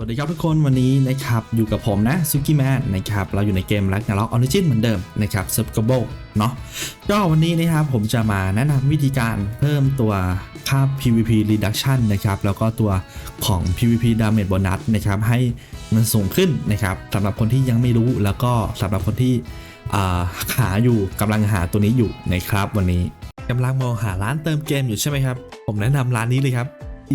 สวัสดีครับทุกคนวันนี้นะครับอยู่กับผมนะซุกี้แมนนะครับเราอยู่ในเกม r a g n a r o k Origin เหมือนเดิมนะครับ s u b g o b l e เนาะก็วันนี้นะครับผมจะมาแนะนำวิธีการเพิ่มตัวค่า PVP reduction นะครับแล้วก็ตัวของ PVP damage bonus นะครับให้มันสูงขึ้นนะครับสำหรับคนที่ยังไม่รู้แล้วก็สำหรับคนที่หาอยู่กำลังหาตัวนี้อยู่นะครับวันนี้กำลังมองหาร้านเติมเกมอยู่ใช่ไหมครับ ผมแนะนำร้านนี้เลยครับ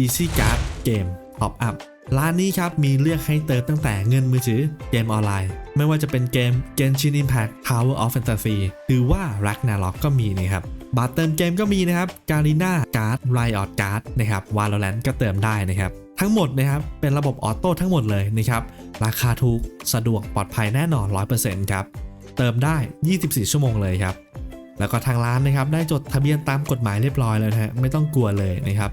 Easy Card Game Top Up ร้านนี้ครับมีเลือกให้เติมตั้งแต่เงินมือถือเกมออนไลน์ ไม่ว่าจะเป็นเกม Genshin Impact Tower of Fantasy หรือว่า Ragnarok ก็มีนะครับบัตรเติมเกมก็มีนะครับ Garena Card Riot Card นะครับ Valorant ก็เติมได้นะครับ ทั้งหมดนะครับเป็นระบบออโต้ทั้งหมดเลยนะครับ ราคาถูกสะดวกปลอดภัยแน่นอน 100%ครับ เติมได้ 24 ชั่วโมงเลยครับ แล้วก็ทางร้านนะครับได้จดทะเบียนตามกฎหมายเรียบร้อยแล้วนะฮะไม่ต้องกลัวเลยนะครับ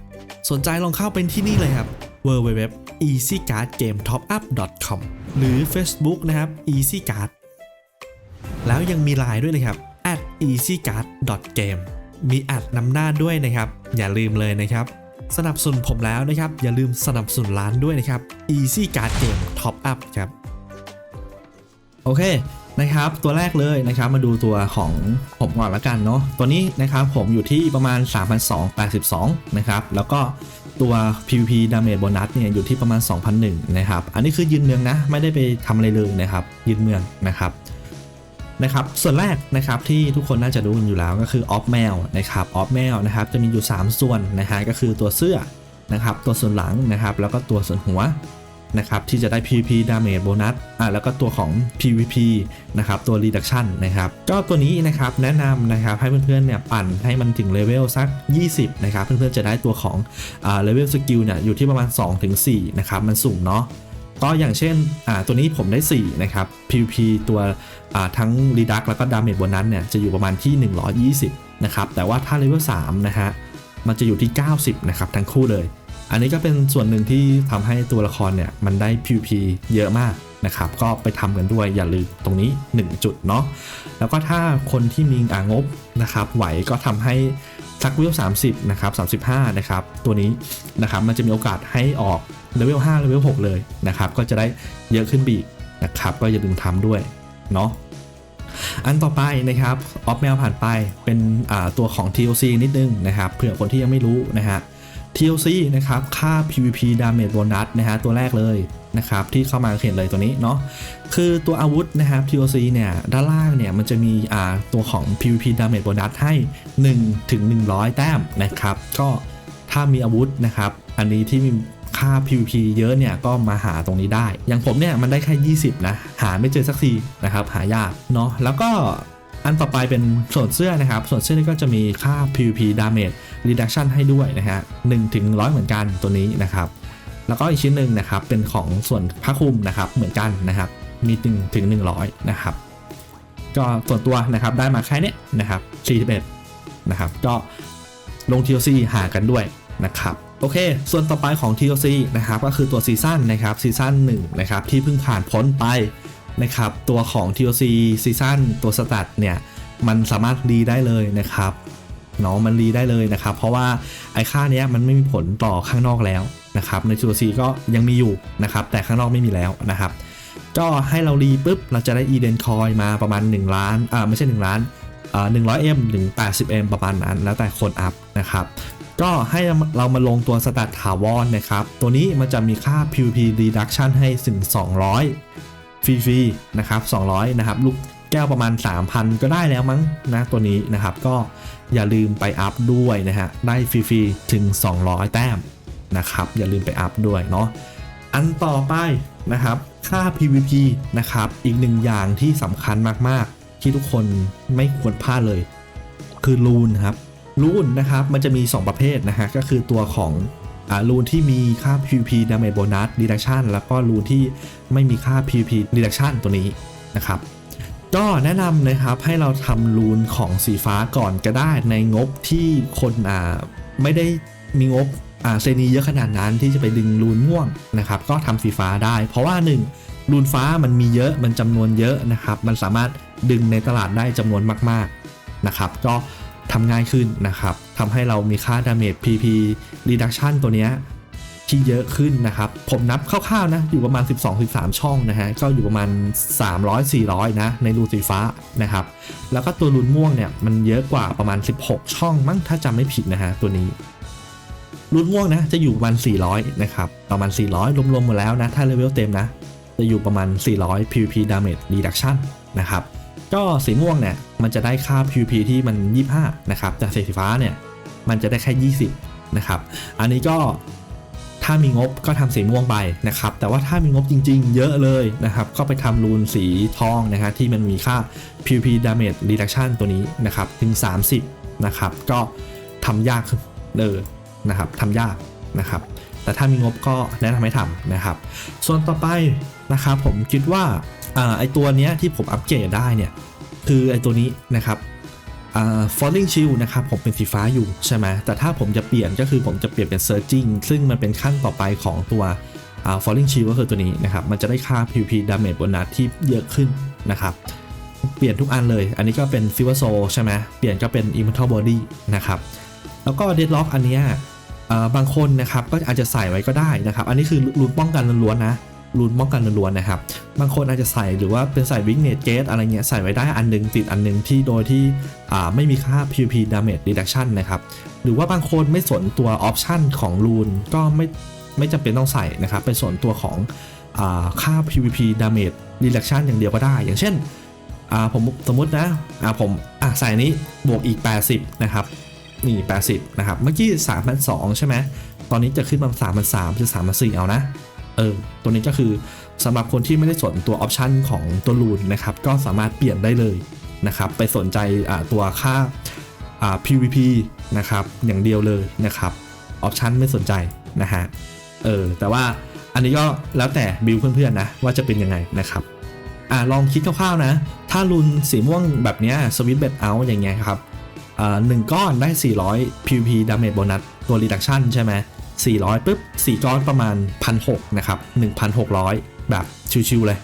สนใจลองเข้าเป็นที่นี่เลยครับ www easycardgametopup.com หรือ Facebook นะครับ easycard แล้วยังมีไลน์ด้วยนะครับ at easycard.game มีแอดนำหน้าด้วยนะครับ อย่าลืมเลยนะครับ สนับสนุนผมแล้วนะครับ อย่าลืมสนับสนุนร้านด้วยนะครับ Easy Card Game Top Up ครับ โอเคนะครับ ตัวแรกเลยนะครับ มาดูตัวของผมก่อนละกันเนาะตัวนี้นะครับผมอยู่ที่ประมาณ 3,282 นะครับ แล้วก็ ตัว PVP Damage Bonus เนี่ยอยู่ที่ประมาณ 2,001นะครับ อันนี้คือยืนเมืองนะ ไม่ได้ไปทำอะไรเลยนะครับ ยืนเมืองนะครับนะครับ ส่วนแรกนะครับที่ทุกคนน่าจะรู้กันอยู่แล้วก็คือ Off Mail นะครับ Off Mail นะครับจะมีอยู่ 3 ส่วนนะฮะก็คือตัวเสื้อนะครับ ตัวส่วนหลังนะครับ แล้วก็ตัวส่วนหัว นะครับที่จะได้ PVP Damage Bonus อะแล้วก็ตัวของ PVP นะครับตัว Reduction นะครับก็ตัวนี้นะครับแนะนำนะครับให้เพื่อนๆเนี่ยปั่นให้มันถึงเลเวลสัก 20 นะครับ เพื่อนๆจะได้ตัวของอ่าเลเวลสกิลเนี่ยอยู่ที่ประมาณ 2-4 นะครับมันสูงเนาะก็อย่างเช่นอ่าตัวนี้ผมได้ 4 นะครับ PVP ตัวอ่าทั้ง Reduct แล้วก็ Damage Bonus เนี่ยจะอยู่ประมาณที่ 120 นะครับ แต่ว่าถ้าเลเวล3นะฮะ มันจะอยู่ที่ 90 นะครับ ทั้งคู่เลย อันนี้ก็เป็นส่วนหนึ่งที่ทำให้ตัวละครเนี่ยมันได้ PVP เยอะมากนะครับ ก็ไปทำกันด้วยอย่าลืมตรงนี้ 1 จุดเนาะแล้วก็ถ้าคนที่มีอ่างบนะครับไหวก็ทำให้สักเลเวล30นะครับ35นะครับตัวนี้นะครับมันจะมีโอกาสให้ออกเลเวล5เลเวล6เลยนะครับก็จะได้เยอะขึ้นบีกนะครับก็อย่าลืมทำด้วยเนาะอันต่อไปนะครับออฟแมวผ่านไปเป็นตัวของ TOC นิดนึงนะครับเผื่อคนที่ยังไม่รู้นะฮะ TLC นะครับค่า PVP Damage Bonus นะฮะตัวแรกเลยนะครับที่เข้ามาเห็นเลยตัวนี้เนาะคือตัวอาวุธนะครับ TLC เนี่ยด้านล่างเนี่ยมันจะมีอ่าตัวของ PVP Damage Bonus ให้ 1 ถึง 100 แต้มนะครับ ก็ถ้ามีอาวุธนะครับ อันนี้ที่มีค่า PVP เยอะเนี่ยก็มาหาตรงนี้ได้ อย่างผมเนี่ยมันได้แค่ 20 นะ หาไม่เจอสักทีนะครับ หายากเนาะแล้วก็ อันต่อไปเป็นส่วนเสื้อนะครับ ส่วนเสื้อนี่ก็จะมีค่า PVP Damage Reduction ให้ด้วยนะฮะ1ถึง100 เหมือนกันตัวนี้นะครับ แล้วก็อีกชิ้นหนึ่งนะครับเป็นของส่วนผ้าคลุมนะครับเหมือนกันนะครับ มี1ถึง100 นะครับ ก็ส่วนตัวนะครับได้มาแค่นี้นะครับ41นะครับ ก็ลง TLC หากันด้วยนะครับโอเค ส่วนต่อไปของ TLC นะครับก็คือตัวซีซั่นนะครับซีซั่น1นะครับที่เพิ่งผ่านพ้นไป นะครับตัวของ TOC ซีซั่นตัวสตัดเนี่ยมันสามารถรีได้เลยนะครับเนาะมันรีได้เลยนะครับ เพราะว่าไอ้ค่านี้มันไม่มีผลต่อข้างนอกแล้วนะครับใน TOC ก็ยังมีอยู่นะครับแต่ข้างนอกไม่มีแล้วนะครับก็ให้เรารีปุ๊บเราจะได้ e d e n coin มาประมาณ 1 ล้านอ่าไม่ใช่ 1 ล้านอ่า 100m ถึง 80m ประมาณนั้น แล้วแต่คนอัพนะครับก็ให้เรามาลงตัวสตัดถาวรนะครับ ตัวนี้มันจะมีค่า PVP reduction ให้ถึง 200 ฟรีๆนะครับ200นะครับลูกแก้วประมาณ 3,000 ก็ได้แล้วมั้งนะตัวนี้นะครับ ก็อย่าลืมไปอัพด้วยนะฮะได้ฟรีๆถึง 200 แต้มนะครับ อย่าลืมไปอัพด้วยเนาะอันต่อไปนะครับ ค่า PVP นะครับ อีกหนึ่งอย่างที่สำคัญมากๆ ที่ทุกคนไม่ควรพลาดเลย คือรูนครับรูนนะครับมันจะมี 2 ประเภทนะฮะก็คือตัวของ รูนที่มีค่า PVP Damage Bonus Reduction แล้วก็รูนที่ไม่มีค่า PVP Reduction ตัวนี้นะครับ ก็แนะนำนะครับให้เราทำรูนของสีฟ้าก่อนก็ได้ในงบที่คนอ่าไม่ได้มีงบอ่าเซนีเยอะขนาดนั้นที่จะไปดึงรูนม่วงนะครับ ก็ทำสีฟ้าได้ เพราะว่า 1 รูนฟ้ามันมีเยอะมันจำนวนเยอะนะครับ มันสามารถดึงในตลาดได้จำนวนมาก ๆนะครับ ก็ ทำง่ายขึ้นนะครับทำให้เรามีค่า damage PP reduction ตัวเนี้ยที่เยอะขึ้นนะครับ ผมนับคร่าวๆนะ อยู่ประมาณ 12-13 ช่องนะฮะ ก็อยู่ประมาณ 300-400 นะ ในรูสีฟ้านะครับ แล้วก็ตัวรูนม่วงเนี่ย มันเยอะกว่าประมาณ 16 ช่องมั้งถ้าจำไม่ผิดนะฮะ ตัวนี้รูนม่วงนะ จะอยู่ประมาณ 400 นะครับ ประมาณ 400 รวมๆหมดแล้วนะ ถ้าเลเวลเต็มนะ จะอยู่ประมาณ 400 PVP damage reduction นะครับ ก็สีม่วงเนี่ยมันจะได้ค่า PVP ที่มัน 25 นะครับ แต่สีฟ้าเนี่ยมันจะได้แค่ 20 นะครับ อันนี้ก็ถ้ามีงบก็ทำสีม่วงไปนะครับ แต่ว่าถ้ามีงบจริงๆ เยอะเลยนะครับ ก็ไปทำรูนสีทองนะฮะที่มันมีค่า PVP damage reduction ตัวนี้นะครับถึง 30 นะครับ ก็ทำยากเลยนะครับทำยากนะครับ แต่ถ้ามีงบก็แนะนำให้ทำนะครับ ส่วนต่อไปนะครับผมคิดว่าอไอตัวเนี้ยที่ผมอัปเกรดได้เนี่ยคือไอตัวนี้นะครับอ่า falling shield นะครับผมเป็นสีฟ้าอยู่ใช่ไหมแต่ถ้าผมจะเปลี่ยนก็คือผมจะเปลี่ยนเป็น searching ซึ่งมันเป็นขั้นต่อไปของตัวอ่า falling shield ก็คือตัวนี้นะครับ มันจะได้ค่า PVP damage bonus ที่เยอะขึ้นนะครับ เปลี่ยนทุกอันเลย อันนี้ก็เป็น silver soul ใช่ไหมเปลี่ยนก็เป็น immortal body นะครับ แล้วก็ deadlock อันเนี้ย บางคนนะครับก็อาจจะใส่ไว้ก็ได้นะครับ อันนี้คือรูนป้องกันล้วนๆนะรูนป้องกันล้วนๆนะครับ บางคนอาจจะใส่หรือว่าเป็นใส่ weakness gate อะไรเงี้ยใส่ไว้ได้อันหนึงติดอันหนึงที่โดยที่ไม่มีค่า PVP damage reduction นะครับ หรือว่าบางคนไม่สนตัว option ของรูนก็ไม่ไม่จำเป็นต้องใส่นะครับเป็นส่วนตัวของอค่า PVP damage reduction อย่างเดียวก็ได้ อย่างเช่นผมสมมตินะผมะใส่นนี้บวกอีก 80 นะครับ นี่ 80 นะครับ เมื่อกี้ 3,200 ใช่ไหม ตอนนี้จะขึ้นมา 3,300หรือ3,400 เอานะ เออ ตัวนี้ก็คือสำหรับคนที่ไม่ได้สนตัวออปชันของตัวรูนนะครับ ก็สามารถเปลี่ยนได้เลยนะครับ ไปสนใจตัวค่าา PVP นะครับ อย่างเดียวเลยนะครับออปชันไม่สนใจนะฮะ เออ แต่ว่าอันนี้ก็แล้วแต่บิวเพื่อนๆนะว่าจะเป็นยังไงนะครับอ่าลองคิดคร่าวๆนะ ถ้ารุนสีม่วงแบบเนี้ยสวิตเบดเอาอย่างเงี้ยครับ หนึ่งก้อนได้ 400 PVP damage bonus ตัว reduction ใช่ไหม400ปุ๊บ 4 ก้อนประมาณ 1,600 นะครับ 1,600 แบบชิวๆเลย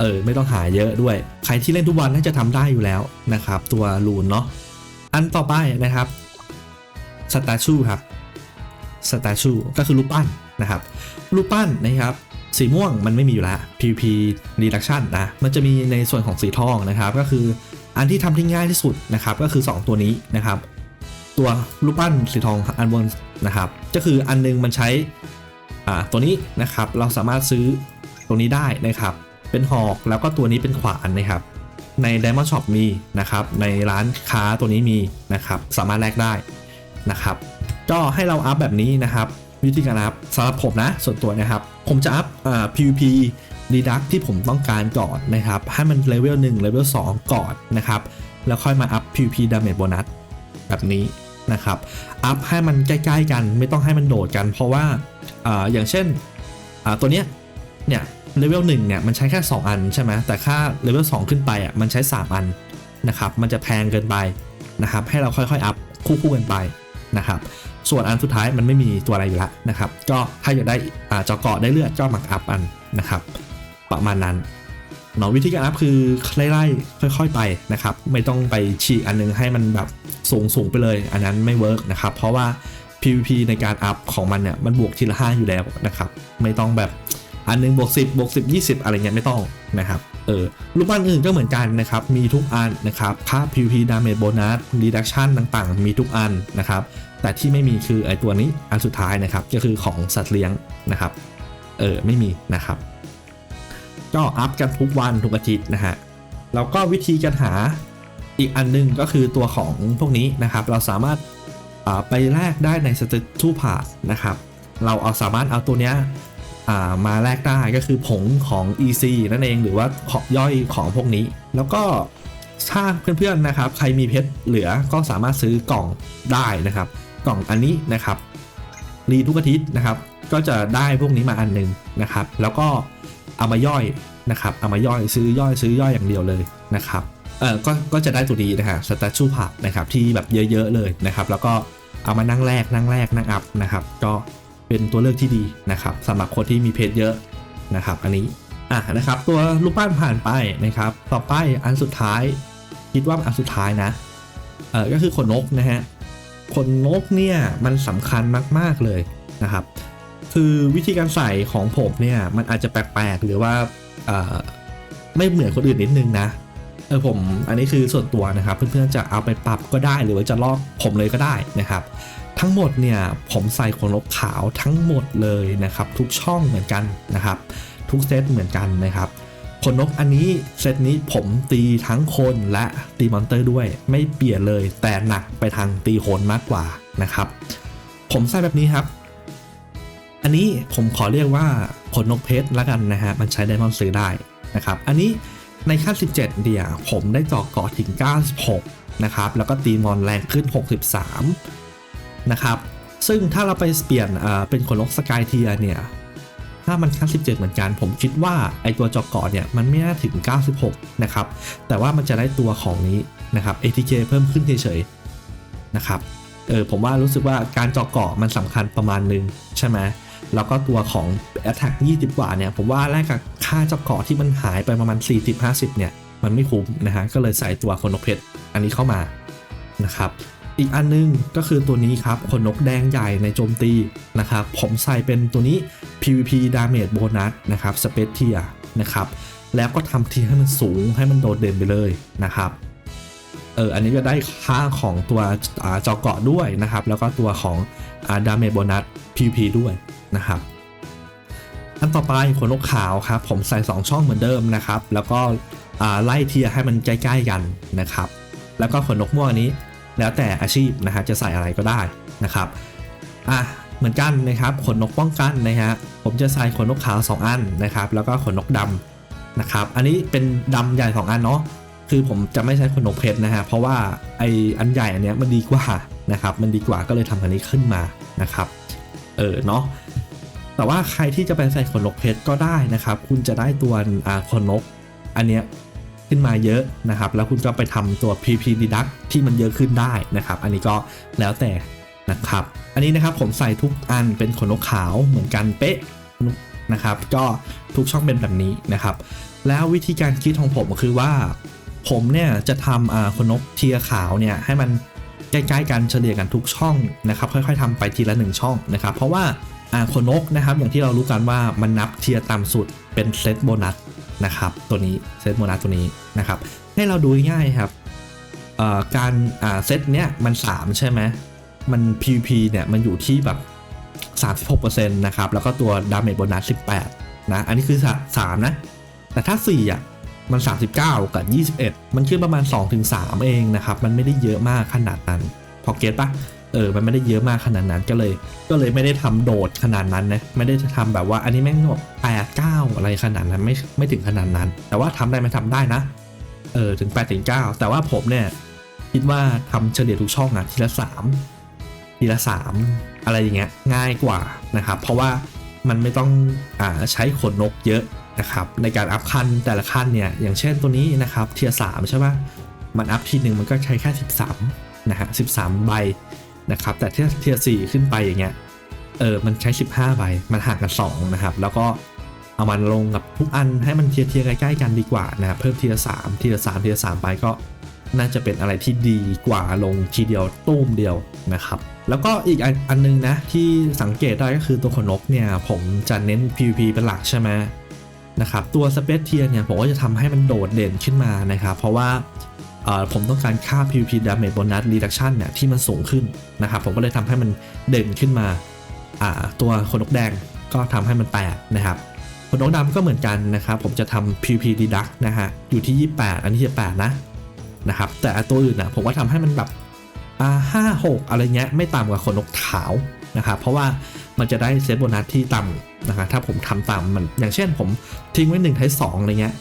เออ ไม่ต้องหาเยอะด้วย ใครที่เล่นทุกวันน่าจะทำได้อยู่แล้วนะครับ ตัวรูนเนาะ อันต่อไปนะครับสตาชูครับสตาชูก็คือรูปปั้นนะครับ รูปปั้นนะครับสีม่วงมันไม่มีอยู่แล้ว PVP reduction นะ มันจะมีในส่วนของสีทองนะครับ ก็คือ อันที่ทำที่ง่ายที่สุดนะครับก็คือ 2 ตัวนี้นะครับ ตัวรูปปั้นสีทองอันบนนะครับ ก็คืออันนึงมันใช้อ่ตัวนี้นะครับเราสามารถซื้อตรงนี้ได้นะครับ เป็นหอกแล้วก็ตัวนี้เป็นขวานนะครับใน Diamond Shop มีนะครับ ในร้านค้าตัวนี้มีนะครับ สามารถแลกได้นะครับ ก็ให้เราอัพแบบนี้นะครับ วิธีการอัพสำหรับผมนะส่วนตัวนะครับ ผมจะอัพอ่า PVP Reduct ที่ผมต้องการก่อนนะครับให้มันเลเวล1เลเวล2 ก่อนนะครับแล้วค่อยมาอัพ PVP Damage Bonus แบบนี้นะครับอัพให้มันใกล้ๆกันไม่ต้องให้มันโดดกัน เพราะว่าออย่างเช่นตัวเนี้ยเนี่ยเลเวล1เนี่ยมันใช้แค่ 2 อันใช่ไหมแต่ค่าเลเวล2ขึ้นไปอะมันใช้ 3 อันนะครับมันจะแพงเกินไปนะครับให้เราค่อยๆอัพคู่ๆกันไปนะครับส่วนอันสุดท้ายมันไม่มีตัวอะไรอยู่แล้วนะครับก็ถ้าอยากได้อ่าเจาะเกาะได้เลือดก็มาอัพอันนะครับ ประมาณนั้นเนาะวิธีการอัพคือไล่ๆค่อย ๆไปนะครับ ไม่ต้องไปฉีกอันนึงให้มันแบบสูงสูงๆไปเลย อันนั้นไม่เวิร์กนะครับ เพราะว่า PVP ในการอัพของมันเนี่ยมันบวกทีละ5อยู่แล้วนะครับ ไม่ต้องแบบอันนึงบวก10บวก10 20 อะไรเงี้ยไม่ต้องนะครับเออรูปปั้นอื่นก็เหมือนกันนะครับ มีทุกอันนะครับ ค่า PVP damage bonus reduction ต่างๆ มีทุกอันนะครับ แต่ที่ไม่มีคือไอตัวนี้อันสุดท้ายนะครับ ก็คือของสัตว์เลี้ยงนะครับ เออไม่มีนะครับ ก็อัพกันทุกวันทุกอาทิตย์นะฮะแล้วก็วิธีการหาอีกอันหนึงก็คือตัวของพวกนี้นะครับ เราสามารถไปแลกได้ใน s t a t u p a s นะครับ เราเอาสามารถเอาตัวเนี้ยมาแลกได้ก็คือผงของ EC นั่นเองหรือว่าของย่อยของพวกนี้ แล้วก็ถ้าเพื่อนๆนะครับ ใครมีเพชรเหลือก็สามารถซื้อกล่องได้นะครับ กล่องอันนี้นะครับรีทุกอาทิตย์นะครับ ก็จะได้พวกนี้มาอันหนึงนะครับ แล้วก็ เอามาย่อยนะครับเอามาย่อยซื้อย่อยซื้อย่อยอย่างเดียวเลยนะครับเออก็ก็จะได้ตัวนี้นะฮะสตชูผักนะครับที่แบบเยอะๆเลยนะครับ แล้วก็เอามานั่งแรกนั่งแรกนั่งอัพนะครับ ก็เป็นตัวเลือกที่ดีนะครับสำหรับคนที่มีเพจเยอะนะครับ อันนี้อะนะครับ ตัวรูปปั้นผ่านไปนะครับ ต่อไปอันสุดท้าย คิดว่าอันสุดท้ายนะเออก็คือขนนกนะฮะขนนกเนี่ยมันสำคัญมากๆเลยนะครับ คือวิธีการใส่ของผมเนี่ยมันอาจจะแปลกๆ หรือว่าไม่เหมือนคนอื่นนิดนึงนะเออผมอันนี้คือส่วนตัวนะครับ เพื่อนๆจะเอาไปปรับก็ได้หรือว่าจะลอกผมเลยก็ได้นะครับ ทั้งหมดเนี่ยผมใส่ขนนกขาวทั้งหมดเลยนะครับ ทุกช่องเหมือนกันนะครับ ทุกเซตเหมือนกันนะครับขนนกอันนี้เซตนี้ผมตีทั้งคนและตีมอนเตอร์ด้วย ไม่เปลี่ยนเลยแต่หนักไปทางตีโคนมากกว่านะครับ ผมใส่แบบนี้ครับ อันนี้ผมขอเรียกว่าขนนกเพชรละกันนะฮะ มันใช้ไดมอนด์ซื้อได้นะครับ อันนี้ในขั้น 17 เดียผมได้จาะเกาะถึง 96 นะครับ แล้วก็ตีมอนแรงขึ้น 63 นะครับ ซึ่งถ้าเราไปเปลี่ยนเป็นขนนกสกายเทียเนี่ย ถ้ามันขั้น 17 เหมือนกัน ผมคิดว่าไอตัวจาะเกาะเนี่ยมันไม่น่าถึง 96 นะครับ แต่ว่ามันจะได้ตัวของนี้นะครับ ATK เพิ่มขึ้นเฉยๆ นะครับ เออผมว่ารู้สึกว่าการจาะเกาะมันสำคัญประมาณนึงใช่ไหม แล้วก็ตัวของ Attack 20 กว่าเนี่ย ผมว่าแลกกับค่าเจาะเกาะที่มันหายไปประมาณ 40-50 เนี่ย มันไม่คุ้มนะฮะ ก็เลยใส่ตัวคนนกเพชรอันนี้เข้ามานะครับ อีกอันนึงก็คือตัวนี้ครับขนนกแดงใหญ่ในโจมตีนะครับ ผมใส่เป็นตัวนี้ PVP Damage Bonus นะครับ Space Tier นะครับ แล้วก็ทำเทียให้มันสูงให้มันโดดเด่นไปเลยนะครับเอออันนี้ก็ได้ค่าของตัวอ่าจอเกาะด้วยนะครับ แล้วก็ตัวของดาเมจโบนัส PVP ด้วย นะครับอันต่อไปขนนกขาวครับ ผมใส่ 2 ช่องเหมือนเดิมนะครับ แล้วก็ไล่เทียให้มันใกล้ๆกันนะครับ แล้วก็ขนนกม่วงอันนี้ แล้วแต่อาชีพนะฮะจะใส่อะไรก็ได้นะครับอะเหมือนกันนะครับขนนกป้องกันนะฮะผมจะใส่ขนนกขาว 2 อันนะครับ แล้วก็ขนนกดำนะครับ อันนี้เป็นดำใหญ่ 2 อันเนาะคือผมจะไม่ใช้ขนนกเพชรนะฮะเพราะว่าไออันใหญ่อันเนี้ยมันดีกว่านะครับ มันดีกว่าก็เลยทำอันนี้ขึ้นมานะครับ เออเนาะ แต่ว่าใครที่จะไปใส่ขนนกเพชรก็ได้นะครับ คุณจะได้ตัวขนนก อันเนี้ยขึ้นมาเยอะนะครับ แล้วคุณก็ไปทำตัว PP deduct ที่มันเยอะขึ้นได้นะครับ อันนี้ก็แล้วแต่นะครับ อันนี้นะครับผมใส่ทุกอันเป็นขนนกขาวเหมือนกันเป๊ะนะครับ ก็ทุกช่องเป็นแบบนี้นะครับ แล้ววิธีการคิดของผมก็คือว่า ผมเนี่ยจะทำอ่าขนนกเทียขาวเนี่ยให้มันใกล้ๆกันเฉลี่ยกันทุกช่องนะครับ ค่อย ๆทำไปทีละหนึ่งช่องนะครับ เพราะว่า อ่าขนนกนะครับอย่างที่เรารู้กันว่ามันนับเทียร์ต่ำสุดเป็นเซตโบนัสนะครับตัวนี้เซตโบนัสตัวนี้นะครับให้เราดูง่ายครับอ่อการอ่าเซตเนี้ยมัน 3 ใช่ไหมมัน PVP เนี่ยมันอยู่ที่แบบ36%นะครับแล้วก็ตัวดาเมจโบนัส18นะอันนี้คือ 3 นะ แต่ถ้า 4 อะมัน 39 กับ 21 มันขึ้นประมาณ 2-3 เองนะครับ มันไม่ได้เยอะมากขนาดนั้น พอเก็ตปะ เออมันไม่ได้เยอะมากขนาดนั้นก็เลย ก็เลยไม่ได้ทำโดดขนาดนั้นนะไม่ได้ทำแบบว่าอันนี้แม่งแบบ8 9อะไรขนาดนั้นไม่ไม่ถึงขนาดนั้น แต่ว่าทำได้ไหมทำได้นะเออถึง8ถึง9แต่ว่าผมเนี่ยคิดว่าทำเฉลี่ยทุกช่องอะทีละ3ทีละ3อะไรอย่างเงี้ยง่ายกว่านะครับ เพราะว่ามันไม่ต้องอ่าใช้ขนนกเยอะนะครับ ในการอัพคันแต่ละคันเนี่ยอย่างเช่นตัวนี้นะครับเทียสามใช่ป่ะมันอัพทีหนึ่งมันก็ใช้แค่ 13นะฮะ13 ใบ นะครับแต่เทียเทียสี่ขึ้นไปอย่างเงี้ยเออมันใช้ 15ใบมันห่างกัน2นะครับแล้วก็เอามันลงกับทุกอันให้มันเทียเทียใกล้ๆกันดีกว่านะครับเพิ่มทีละสามทีละสามทีละสามไปก็น่าจะเป็นอะไรที่ดีกว่าลงทีเดียวตุ้มเดียวนะครับ แล้วก็อีกอันนึงนะที่สังเกตได้ก็คือตัวขนกเนี่ยผมจะเน้น PVP เป็นหลักใช่ไหมนะครับตัว Space Tier เนี่ยผมก็จะทำให้มันโดดเด่นขึ้นมานะครับ เพราะว่า ผมต้องการค่า PVP Damage Bonus Reduction เนี่ยที่มันสูงขึ้นนะครับผมก็เลยทำให้มันเด่นขึ้นมาาตัวขนนกแดงก็ทำให้มันแปดนะครับขนนกดำก็เหมือนกันนะครับผมจะทำ PVP Deduct นะฮะอยู่ที่ 28 อันนี้จะ8นะนะครับแต่ตัวอื่นนะผมว่าทำให้มันแบบอาห้าหกอะไรเงี้ยไม่ต่ำกว่าขนนกขาวนะครับเพราะว่ามันจะได้เซฟโบนัสที่ต่ำนะครับถ้าผมทำต่ำมันอย่างเช่นผมทิ้งไว้หนึ่งไทสองอะไรเงี้ย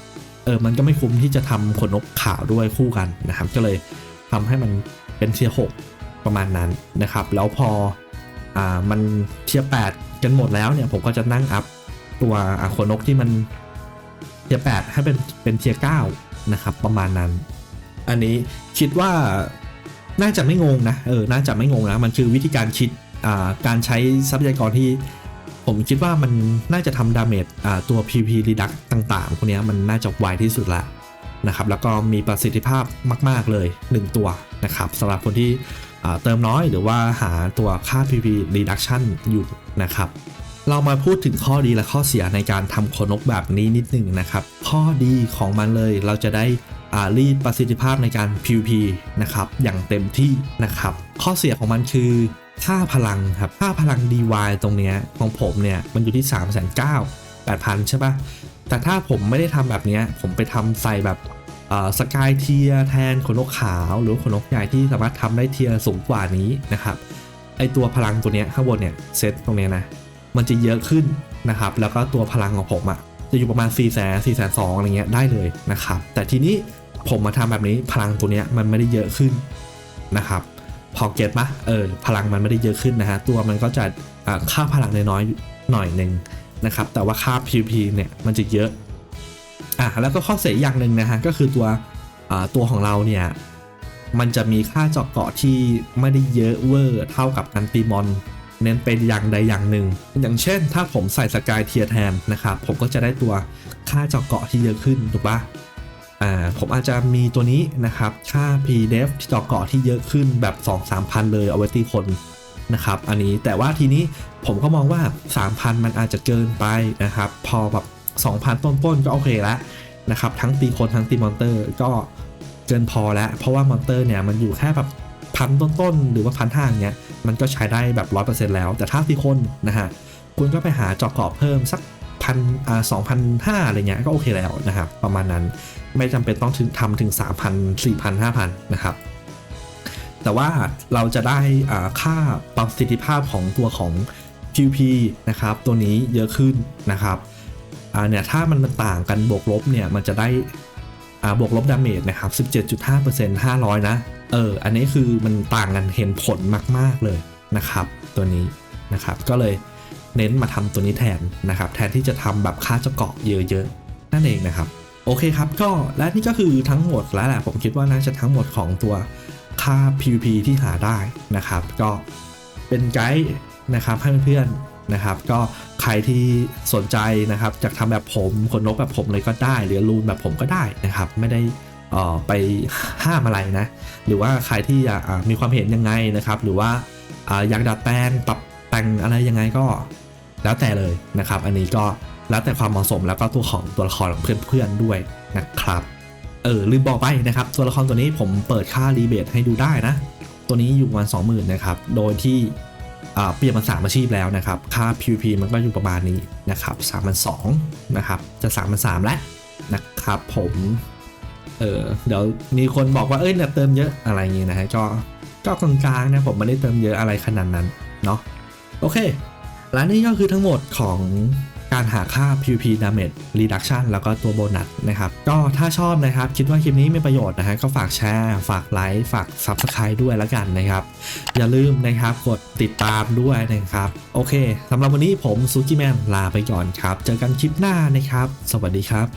ออมันก็ไม่คุ้มที่จะทำขนนกขาวด้วยคู่กันนะครับ ก็เลยทำให้มันเป็นเทียหกประมาณนั้นนะครับ แล้วพออ่ามันเทียแปดกันหมดแล้วเนี่ยผมก็จะนั่งอัพตัวขนนกที่มันเทียแปดให้เป็นเป็นเทียเก้านะครับ ประมาณนั้น อันนี้คิดว่าน่าจะไม่งงนะเออน่าจะไม่งงนะมันคือวิธีการคิดอ่าการใช้ทรัพยากรที่ ผมคิดว่ามันน่าจะทำดาเมจตัว PP Reduct ต่างๆพวกนี้มันน่าจะไวที่สุดละนะครับแล้วก็มีประสิทธิภาพมาก ๆ เลย 1 ตัวนะครับสำหรับคนที่เติมน้อยหรือว่าหาตัวค่า PP Reduction อยู่นะครับเรามาพูดถึงข้อดีและข้อเสียในการทำโคนกแบบนี้นิดหนึ่งนะครับ ข้อดีของมันเลยเราจะได้รีดประสิทธิภาพในการ PVP นะครับอย่างเต็มที่นะครับ ข้อเสียของมันคือ ค่าพลังครับ ค่าพลัง DY ตรงเนี้ยของผมเนี่ยมันอยู่ที่ 398,000 ใช่ปะแต่ถ้าผมไม่ได้ทำแบบเนี้ยผมไปทำใส่แบบสกายเทียแทนขนนกขาวหรือขนนกใหญ่ที่สามารถทำได้เทียสูงกว่านี้นะครับไอตัวพลังตัวเนี้ยข้างบนเนี่ยเซตตรงเนี้ยนะมันจะเยอะขึ้นนะครับแล้วก็ตัวพลังของผมอะ่ะจะอยู่ประมาณ 4 0 0 0 0 0 4 2 0 0อะไรเงี้ยได้เลยนะครับแต่ทีนี้ผมมาทำแบบนี้พลังตัวเนี้ยมันไม่ได้เยอะขึ้นนะครับ พอเก็ตปะเออพลังมันไม่ได้เยอะขึ้นนะฮะตัวมันก็จะค่าพลังน้อยหน่อยหนึ่งนะครับแต่ว่าค่า PVP เนี่ยมันจะเยอะอะแล้วก็ข้อเสียอย่างหนึ่งนะฮะก็คือตัวตัวของเราเนี่ยมันจะมีค่าเจาะเกาะที่ไม่ได้เยอะเวอร์เท่ากับอันติมอน เน้นเป็นอย่างใดอย่างหนึ่ง อย่างเช่น ถ้าผมใส่สกายเทียแทนนะครับผมก็จะได้ตัวค่าเจาะเกาะที่เยอะขึ้นถูกปะ ผมอาจจะมีตัวนี้นะครับค่า PDEF ที่เจาะเกาะที่เยอะขึ้นแบบ 2-3พันเลยเอาไว้ตีคนนะครับอันนี้แต่ว่าทีนี้ผมก็มองว่า 3,000 มันอาจจะเกินไปนะครับพอแบบ2,000 ต้นๆก็โอเคแล้วนะครับทั้งตีคนทั้งตีมอนเตอร์ก็เกินพอแล้ว เพราะว่ามอนเตอร์เนี่ยมันอยู่แค่แบบพันต้นๆหรือว่าพันห้างเงี้ยมันก็ใช้ได้แบบร้อยเปอร์เซ็นต์แล้ว แต่ถ้าที่คนนะฮะคุณก็ไปหาจาะเกาะเพิ่มสัก พันอ่าสองพันห้าอะไรเงี้ยก็โอเคแล้วนะครับ ประมาณนั้นไม่จำเป็นต้องถึงทำถึง 3,000 4,000 5,000 นะครับ แต่ว่าเราจะได้ค่าประสิทธิภาพของตัวของ PVP นะครับ ตัวนี้เยอะขึ้นนะครับเนี่ยถ้ามันต่างกันบวกลบเนี่ย มันจะได้บวกลบดาเมจนะครับ 17.5% 500 นะ เออ อันนี้คือมันต่างกันเห็นผลมาก ๆ เลยนะครับ ตัวนี้นะครับ ก็เลย เน้นมาทำตัวนี้แทนนะครับแทนที่จะทำแบบค่าเจะเกาะเยอะๆ นั่นเองนะครับ โอเคครับก็และนี่ก็คือทั้งหมดแล้วแหละผมคิดว่าน่าจะทั้งหมดของตัวค่า PVP ที่หาได้นะครับ ก็เป็นไกด์นะครับให้เพื่อนๆนะครับ ก็ใครที่สนใจนะครับอยากทำแบบผมคนนกแบบผมเลยก็ได้ หรือรูนแบบผมก็ได้นะครับ ไม่ได้อ่อไปห้ามอะไรนะ หรือว่าใครที่อ่ามีความเห็นยังไงนะครับ หรือว่าอ่าอยากดัดแปลงปรับแต่งอะไรยังไงก็ แล้วแต่เลยนะครับ อันนี้ก็แล้วแต่ความเหมาะสมแล้วก็ตัวของตัวละครของเพื่อนๆด้วยนะครับเออลืมบอกไปนะครับ ตัวละครตัวนี้ผมเปิดค่ารีเบทให้ดูได้นะ ตัวนี้อยู่ประมาณ20,000นะครับโดยที่เปลี่ยนมาสามอาชีพแล้วนะครับ ค่า PVP มันก็อยู่ประมาณนี้นะครับ3,200นะครับจะ3,300แล้วนะครับผมเออเดี๋ยวมีคนบอกว่าเอ้ยเนี่ยเติมเยอะอะไรอย่างงี้นะฮะก็ก็กลางๆนะผมไม่ได้เติมเยอะอะไรขนาดนั้นเนาะโอเค และนี่ก็คือทั้งหมดของการหาค่า PVP Damage Reduction แล้วก็ตัวโบนัสนะครับ ก็ถ้าชอบนะครับ คิดว่าคลิปนี้มีประโยชน์นะฮะก็ฝากแชร์ ฝากไลค์ ฝาก Subscribe ด้วยแล้วกันนะครับ อย่าลืมนะครับกดติดตามด้วยนะครับ โอเคสำหรับวันนี้ผมซูกิแมนลาไปก่อนครับ เจอกันคลิปหน้านะครับ สวัสดีครับ